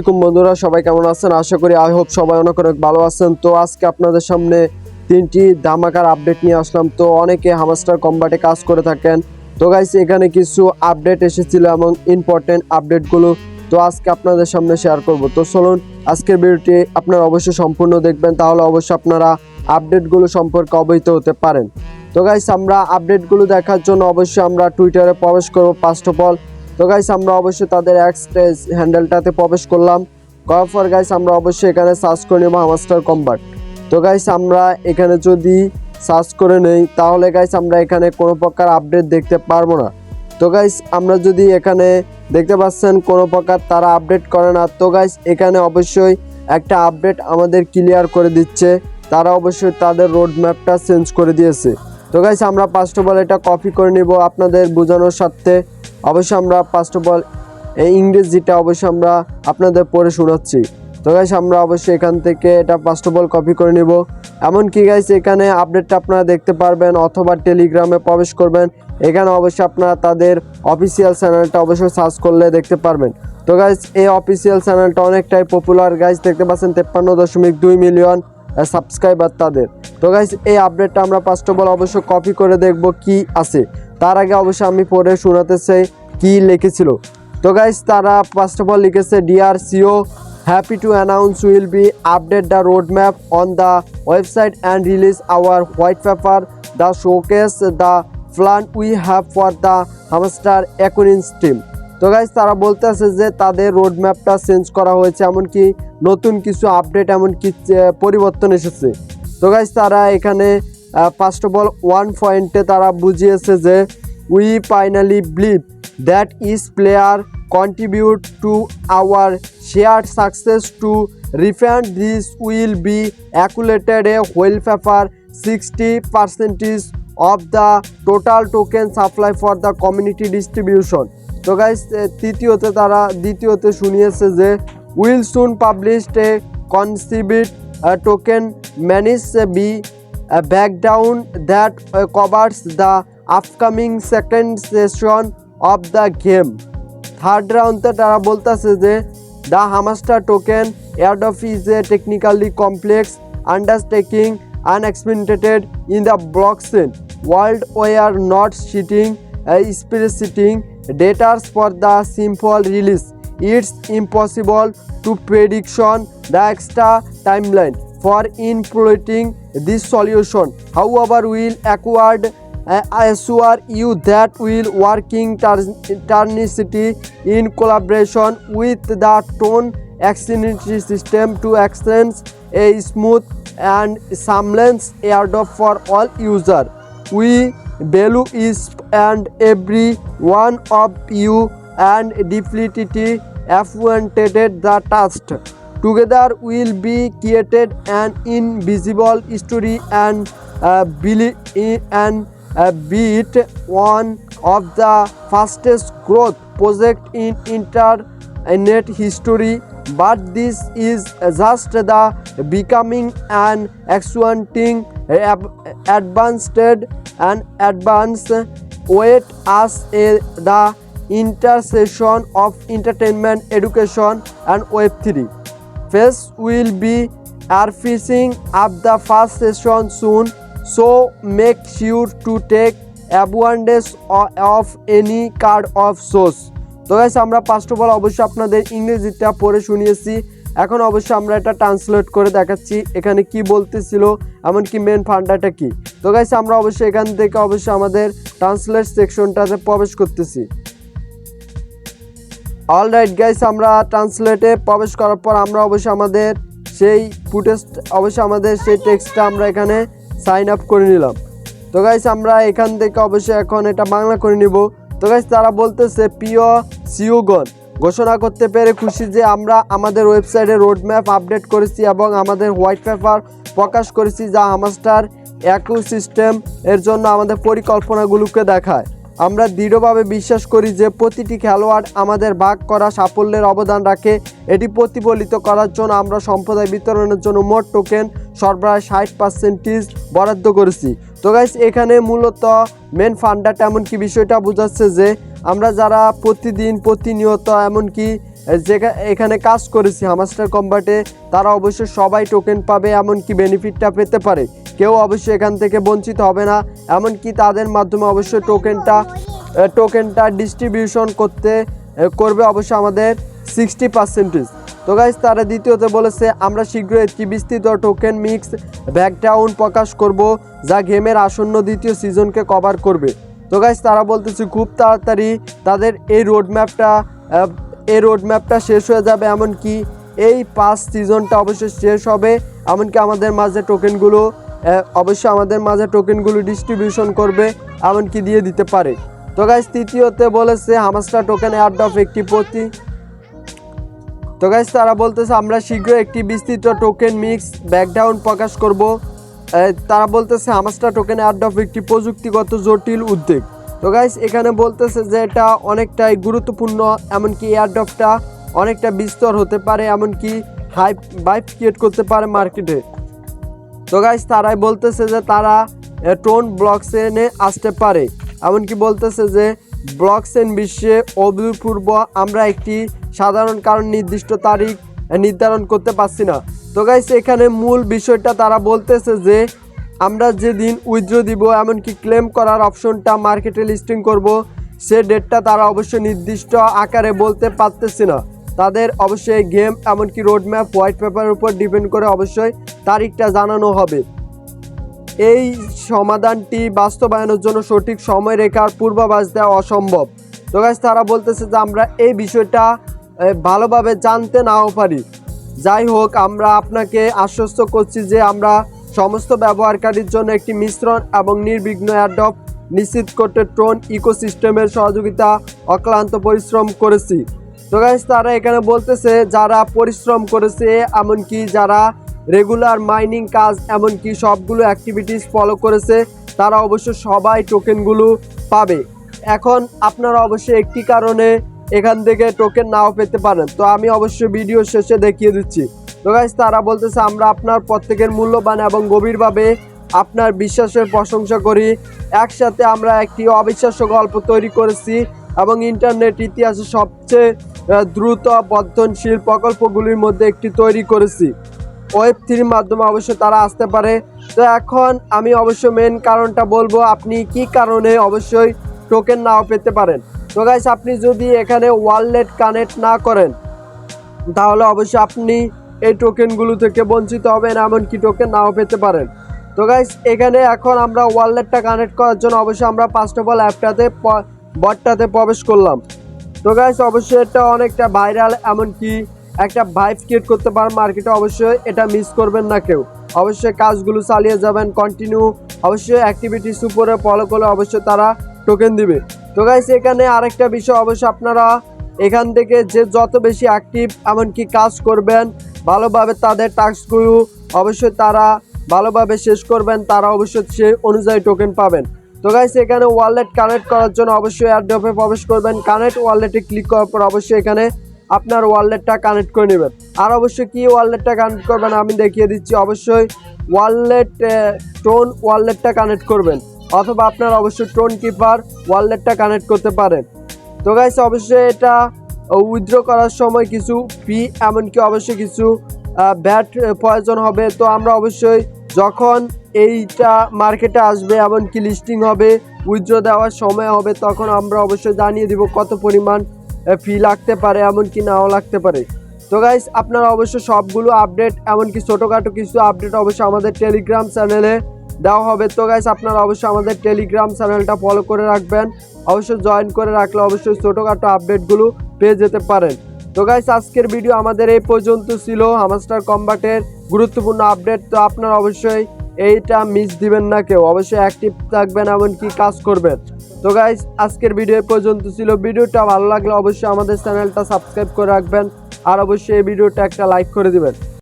আলাইকুম বন্ধুরা সবাই কেমন আছেন আশা করি আই হোপ সবাই অনেক অনেক ভালো আছেন তো আজকে আপনাদের সামনে তিনটি ধামাকার আপডেট নিয়ে আসলাম তো অনেকে হামাস্টার কম্বাটে কাজ করে থাকেন তো গাইস এখানে কিছু আপডেট এসেছিল এবং ইম্পর্টেন্ট আপডেটগুলো তো আজকে আপনাদের সামনে শেয়ার করব তো চলুন আজকের ভিডিওটি আপনারা অবশ্যই সম্পূর্ণ দেখবেন তাহলে অবশ্যই আপনারা আপডেটগুলো সম্পর্কে অবহিত হতে পারেন তো গাইস আমরা আপডেটগুলো দেখার জন্য অবশ্যই আমরা টুইটারে প্রবেশ করব ফার্স্ট অফ অল তো গাইস আমরা অবশ্যই তাদের এক্সপ্রেস হ্যান্ডেলটাতে প্রবেশ করলাম করার পর গাইস আমরা অবশ্যই এখানে সার্চ করে নেব হামাস্টার কম্বাট তো গাইস আমরা এখানে যদি সার্চ করে নেই তাহলে গাইস আমরা এখানে কোনো প্রকার আপডেট দেখতে পারবো না তো গাইস আমরা যদি এখানে দেখতে পাচ্ছেন কোনো প্রকার তারা আপডেট করে না তো গাইস এখানে অবশ্যই একটা আপডেট আমাদের ক্লিয়ার করে দিচ্ছে তারা অবশ্যই তাদের রোড ম্যাপটা চেঞ্জ করে দিয়েছে তো গাইস আমরা ফার্স্ট অফ অল এটা কপি করে নিব আপনাদের বোঝানোর সাথে অবশ্যই আমরা ফার্স্ট অফ অল এই ইংরেজিটা অবশ্যই আমরা আপনাদের পড়ে শোনাচ্ছি তো গাইস আমরা অবশ্যই এখান থেকে এটা ফার্স্ট অফ অল কপি করে নিব এমনকি গাইস এখানে আপডেটটা আপনারা দেখতে পারবেন অথবা টেলিগ্রামে প্রবেশ করবেন এখানে অবশ্যই আপনারা তাদের অফিসিয়াল চ্যানেলটা অবশ্যই সার্চ করলে দেখতে পারবেন তো গাইস এই অফিসিয়াল চ্যানেলটা অনেকটাই পপুলার গাইস দেখতে পাচ্ছেন তেপ্পান্ন দশমিক দুই মিলিয়ন সাবস্ক্রাইবার তাদের তো গাইজ এই আপডেটটা আমরা ফার্স্ট অফ অল অবশ্য কপি করে দেখব কি আছে তার আগে অবশ্য আমি পড়ে শোনাতে চাই কী লিখেছিল তো গাইজ তারা ফার্স্ট অফ অল লিখেছে DR CEO happy to announce will be update the road map on the website and release our white paper the showcase the plan we have for the hamster অ্যাকুরিন team তো guys তারা বলতে আছে যে তাদের road ম্যাপটা change করা হয়েছে এমনকি নতুন কিছু আপডেট এমনকি পরিবর্তন এসেছে তো গাইজ তারা এখানে ফার্স্ট অফ অল ওয়ান পয়েন্টে তারা বুঝিয়েছে যে we finally believe that is player contribute to our share success to refund this will be অ্যাকুলেটেড a white paper sixty percentage of the total token supply for the community distribution তো guys তৃতীয়তে তারা দ্বিতীয়তে শুনিয়েছে যে will soon published a কনসিবিট token ম্যানিস be breakdown that covers the upcoming second session of the game third রাউন্ডে তারা বলতেছে যে the hamster token of is a technically complex undertaking unexpected in the blockchain world are not sitting spreadsheeting data for the simple release. It's impossible to prediction the extra timeline for implementing this solution. However, we'll acquired I assure you that we'll working eternity in collaboration with the tone exchange system to extend a smooth and seamless airdrop for all users. We value is and every one of you and depleted affronted the task. Together will be created an invisible story and uh, uh, beat one of the fastest growth project in internet history. But this is just the becoming an exciting advanced and advance wait us a the intersection of entertainment education and web three phase will be are fishing up the first session soon so make sure to take abundance of any card of source তো আমরা আমরা of বল অবশ্যই আপনাদের ইংরেজিটা পড়ে শুনিয়েছি এখন অবশ্য আমরা এটা ট্রান্সলেট করে দেখাচ্ছি এখানে কি বলতেছিল এমনকি মেন ফান্ডাটা কি তো গাইস আমরা অবশ্যই এখান থেকে অবশ্য আমাদের ট্রান্সলেট সেকশনটাতে প্রবেশ করতেছি অল রাইট গাইস আমরা ট্রান্সলেটে প্রবেশ করার পর আমরা অবশ্যই আমাদের সেই ফুটেজ অবশ্যই আমাদের সেই টেক্সটটা আমরা এখানে সাইন আপ করে নিলাম তো গাইস আমরা এখান থেকে অবশ্যই এখন এটা বাংলা করে নিব তো গাইস তারা বলতেছে পিও সিওগন ঘোষণা করতে পেরে খুশি যে আমরা আমাদের ওয়েবসাইটে রোডম্যাপ আপডেট করেছি এবং আমাদের হোয়াইট পেপার প্রকাশ করেছি যা হামাস্টার সিস্টেম এর জন্য আমাদের পরিকল্পনাগুলোকে দেখায় আমরা দৃঢ়ভাবে বিশ্বাস করি যে প্রতিটি খেলোয়াড় আমাদের ভাগ করা সাফল্যের অবদান রাখে এটি প্রতিফলিত করার জন্য আমরা সম্প্রদায় বিতরণের জন্য মোট টোকেন সরবরাহ ষাট পার্সেন্টেজ বরাদ্দ করেছি তো গাইস এখানে মূলত মেন ফান্ডাটা এমনকি বিষয়টা বোঝাচ্ছে যে আমরা যারা প্রতিদিন প্রতিনিয়ত এমনকি যে এখানে কাজ করেছি হামাস্টার কম্বাটে তারা অবশ্যই সবাই টোকেন পাবে এমনকি বেনিফিটটা পেতে পারে কেউ অবশ্যই এখান থেকে বঞ্চিত হবে না এমনকি তাদের মাধ্যমে অবশ্যই টোকেনটা টোকেনটা ডিস্ট্রিবিউশন করতে করবে অবশ্যই আমাদের সিক্সটি পার্সেন্টেজ তো গাইজ তারা দ্বিতীয়তে বলেছে আমরা শীঘ্রই একটি বিস্তৃত টোকেন মিক্স ব্যাকডাউন প্রকাশ করব যা গেমের আসন্ন দ্বিতীয় সিজনকে কভার করবে তো গাইজ তারা বলতেছে খুব তাড়াতাড়ি তাদের এই রোড ম্যাপটা এই রোড ম্যাপটা শেষ হয়ে যাবে এমনকি এই পাঁচ সিজনটা অবশ্যই শেষ হবে এমনকি আমাদের মাঝে টোকেনগুলো অবশ্যই আমাদের মাঝে টোকেনগুলো ডিস্ট্রিবিউশন করবে এমনকি দিয়ে দিতে পারে তো গাইজ তৃতীয়তে বলেছে হামাস্টার টোকেন অফ একটি প্রতি তো গাইজ তারা বলতেছে আমরা শীঘ্র একটি বিস্তৃত টোকেন মিক্স ব্যাকডাউন প্রকাশ করবো তারা বলতেছে হামাস্টা টোকেন আড্ডাফ একটি প্রযুক্তিগত জটিল উদ্যোগ তো গাইস এখানে বলতেছে যে এটা অনেকটাই গুরুত্বপূর্ণ এমনকি এয়ারড্রপটা অনেকটা বিস্তর হতে পারে এমনকি হাইপ বাইপ ক্রিয়েট করতে পারে মার্কেটে তো গাইস তারাই বলতেছে যে তারা টোন ব্লকসেনে আসতে পারে এমনকি বলতেছে যে ব্লকসেন বিশ্বে অভূতপূর্ব আমরা একটি সাধারণ কারণ নির্দিষ্ট তারিখ নির্ধারণ করতে পারছি না তো গাইস এখানে মূল বিষয়টা তারা বলতেছে যে আমরা যেদিন উইথড্র দিব এমনকি ক্লেম করার অপশনটা মার্কেটে লিস্টিং করব সে ডেটটা তারা অবশ্য নির্দিষ্ট আকারে বলতে পারতেছে না তাদের অবশ্যই গেম এমনকি রোডম্যাপ হোয়াইট পেপারের উপর ডিপেন্ড করে অবশ্যই তারিখটা জানানো হবে এই সমাধানটি বাস্তবায়নের জন্য সঠিক সময় রেখার পূর্বাভাস দেওয়া অসম্ভব তো গাছ তারা বলতেছে যে আমরা এই বিষয়টা ভালোভাবে জানতে নাও পারি যাই হোক আমরা আপনাকে আশ্বস্ত করছি যে আমরা সমস্ত ব্যবহারকারীর জন্য একটি মিশ্রণ এবং নির্বিঘ্ন অ্যাডপ নিশ্চিত করতে ট্রোন ইকোসিস্টেমের সহযোগিতা অক্লান্ত পরিশ্রম করেছি তো গাইজ তারা এখানে বলতেছে যারা পরিশ্রম করেছে এমনকি যারা রেগুলার মাইনিং কাজ এমনকি সবগুলো অ্যাক্টিভিটিস ফলো করেছে তারা অবশ্য সবাই টোকেনগুলো পাবে এখন আপনারা অবশ্যই একটি কারণে এখান থেকে টোকেন নাও পেতে পারেন তো আমি অবশ্যই ভিডিও শেষে দেখিয়ে দিচ্ছি তো গাইজ তারা বলতেছে আমরা আপনার প্রত্যেকের মূল্যবান এবং গভীরভাবে আপনার বিশ্বাসের প্রশংসা করি একসাথে আমরা একটি অবিশ্বাস্য গল্প তৈরি করেছি এবং ইন্টারনেট ইতিহাসে সবচেয়ে দ্রুত বর্ধনশীল প্রকল্পগুলির মধ্যে একটি তৈরি করেছি ওয়েব থ্রির মাধ্যমে অবশ্য তারা আসতে পারে তো এখন আমি অবশ্য মেন কারণটা বলবো আপনি কি কারণে অবশ্যই টোকেন নাও পেতে পারেন তো গাইস আপনি যদি এখানে ওয়ালেট কানেক্ট না করেন তাহলে অবশ্যই আপনি এই টোকেনগুলো থেকে বঞ্চিত হবেন এমনকি টোকেন নাও পেতে পারেন তো গাইস এখানে এখন আমরা ওয়ালেটটা কানেক্ট করার জন্য অবশ্যই আমরা ফার্স্ট অফ অল অ্যাপটাতে বটটাতে প্রবেশ করলাম তো গাইস অবশ্যই এটা অনেকটা ভাইরাল এমনকি একটা ভাইব ক্রিয়েট করতে পারেন মার্কেটে অবশ্যই এটা মিস করবেন না কেউ অবশ্যই কাজগুলো চালিয়ে যাবেন কন্টিনিউ অবশ্যই অ্যাক্টিভিটিস উপরে ফলো করলে অবশ্যই তারা টোকেন দিবে তো গাইস এখানে আরেকটা বিষয় অবশ্য আপনারা এখান থেকে যে যত বেশি অ্যাক্টিভ এমনকি কাজ করবেন ভালোভাবে তাদের টাস্কগুলো অবশ্যই তারা ভালোভাবে শেষ করবেন তারা অবশ্যই সে অনুযায়ী টোকেন পাবেন তো গাইস এখানে ওয়ালেট কানেক্ট করার জন্য অবশ্যই অ্যাডপে প্রবেশ করবেন কানেক্ট ওয়ালেটে ক্লিক করার পর অবশ্যই এখানে আপনার ওয়ালেটটা কানেক্ট করে নেবেন আর অবশ্যই কী ওয়ালেটটা কানেক্ট করবেন আমি দেখিয়ে দিচ্ছি অবশ্যই ওয়ালেট টোন ওয়ালেটটা কানেক্ট করবেন অথবা আপনারা অবশ্যই টোন কিপার ওয়ালেটটা কানেক্ট করতে পারেন তো গাইস অবশ্যই এটা উইথড্র করার সময় কিছু ফি এমনকি অবশ্যই কিছু ব্যাট প্রয়োজন হবে তো আমরা অবশ্যই যখন এইটা মার্কেটে আসবে এমনকি লিস্টিং হবে উইথড্র দেওয়ার সময় হবে তখন আমরা অবশ্যই জানিয়ে দিব কত পরিমাণ ফি লাগতে পারে এমনকি নাও লাগতে পারে তো গাইস আপনারা অবশ্যই সবগুলো আপডেট এমনকি ছোটোখাটো কিছু আপডেট অবশ্যই আমাদের টেলিগ্রাম চ্যানেলে দেওয়া হবে তো গাইস আপনারা অবশ্যই আমাদের টেলিগ্রাম চ্যানেলটা ফলো করে রাখবেন অবশ্যই জয়েন করে রাখলে অবশ্যই ছোটোখাটো আপডেটগুলো পেয়ে যেতে পারেন তো গাইস আজকের ভিডিও আমাদের এই পর্যন্ত ছিল হামাস্টার কম্বাটের গুরুত্বপূর্ণ আপডেট তো আপনারা অবশ্যই এইটা মিস দিবেন না কেউ অবশ্যই অ্যাক্টিভ থাকবেন এমনকি কাজ করবেন তো গাইস আজকের ভিডিও পর্যন্ত ছিল ভিডিওটা ভালো লাগলে অবশ্যই আমাদের চ্যানেলটা সাবস্ক্রাইব করে রাখবেন আর অবশ্যই এই ভিডিওটা একটা লাইক করে দিবেন